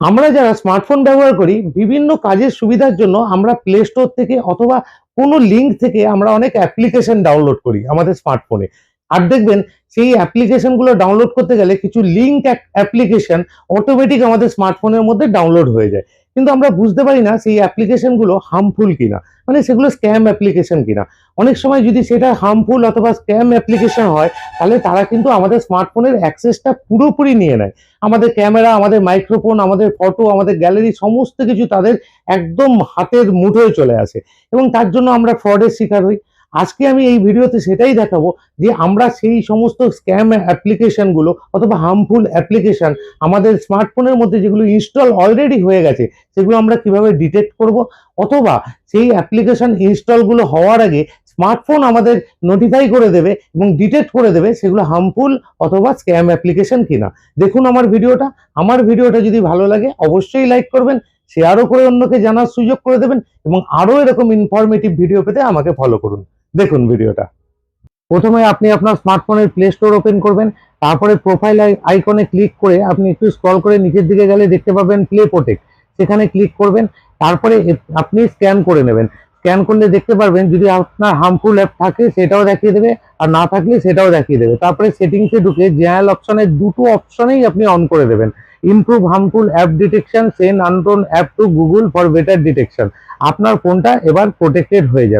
আমরা যারা স্মার্টফোন ব্যবহার করি, বিভিন্ন কাজের সুবিধার জন্য আমরা প্লে স্টোর থেকে অথবা কোনো লিঙ্ক থেকে আমরা অনেক অ্যাপ্লিকেশন ডাউনলোড করি আমাদের স্মার্টফোনে আর দেখবেন সেই অ্যাপ্লিকেশনগুলো ডাউনলোড করতে গেলে কিছু লিঙ্ক অ্যাপ্লিকেশন অটোমেটিক আমাদের স্মার্টফোনের মধ্যে ডাউনলোড হয়ে যায়। কিন্তু আমরা বুঝতে পারি না সেই অ্যাপ্লিকেশনগুলো হার্মফুল কিনা। মানে সেগুলো স্ক্যাম অ্যাপ্লিকেশন কিনা। অনেক সময় যদি সেটা হার্মফুল অথবা স্ক্যাম অ্যাপ্লিকেশন হয়, তাহলে তারা কিন্তু আমাদের স্মার্টফোনের অ্যাক্সেসটা পুরোপুরি নিয়ে নেয়। আমাদের ক্যামেরা আমাদের মাইক্রোফোন আমাদের ফটো আমাদের গ্যালারি সমস্ত কিছু তাদের একদম হাতের মুঠোয় চলে আসে। এবং তার জন্য আমরা ফ্রডের শিকার হই। আজকে আমি এই ভিডিওতে সেটাই দেখাবো যে আমরা সেই সমস্ত স্ক্যাম অ্যাপ্লিকেশনগুলো অথবা হার্মফুল অ্যাপ্লিকেশন আমাদের স্মার্টফোনের মধ্যে যেগুলো ইনস্টল অলরেডি হয়ে গেছে, সেগুলো আমরা কীভাবে ডিটেক্ট করব? অথবা সেই অ্যাপ্লিকেশন ইনস্টলগুলো হওয়ার আগে স্মার্টফোন আমাদের নোটিফাই করে দেবে এবং ডিটেক্ট করে দেবে সেগুলো হার্মফুল অথবা স্ক্যাম অ্যাপ্লিকেশন কিনা। দেখুন আমার ভিডিওটা। আমার ভিডিওটা যদি ভালো লাগে অবশ্যই লাইক করবেন শেয়ারও করে অন্যকে জানার সুযোগ করে দেবেন এবং আরও এরকম ইনফরমেটিভ ভিডিও পেতে আমাকে ফলো করুন। দেখুন ভিডিওটা। প্রথমে আপনি আপনার স্মার্টফোনের প্লে স্টোর ওপেন করবেন, তারপরে প্রোফাইল আইকনে ক্লিক করে আপনি একটু স্ক্রল করে নিচের দিকে গেলে দেখতে পাবেন প্লে প্রোটেক্ট সেখানে ক্লিক করবেন, তারপরে আপনি স্ক্যান করে নেবেন। স্ক্যান করলে দেখতে পারবেন যদি আপনার হার্মফুল অ্যাপ থাকে সেটাও দেখিয়ে দেবে, আর না থাকলে সেটাও দেখিয়ে দেবে। তারপরে সেটিংসে ঢুকে জেনারেল অপশনের দুটো অপশনেই আপনি অন করে দেবেন। Improve harmful app detection send আনটোন app to Google for better detection আপনার ফোনটা এবার প্রোটেক্টেড হয়ে যাবে।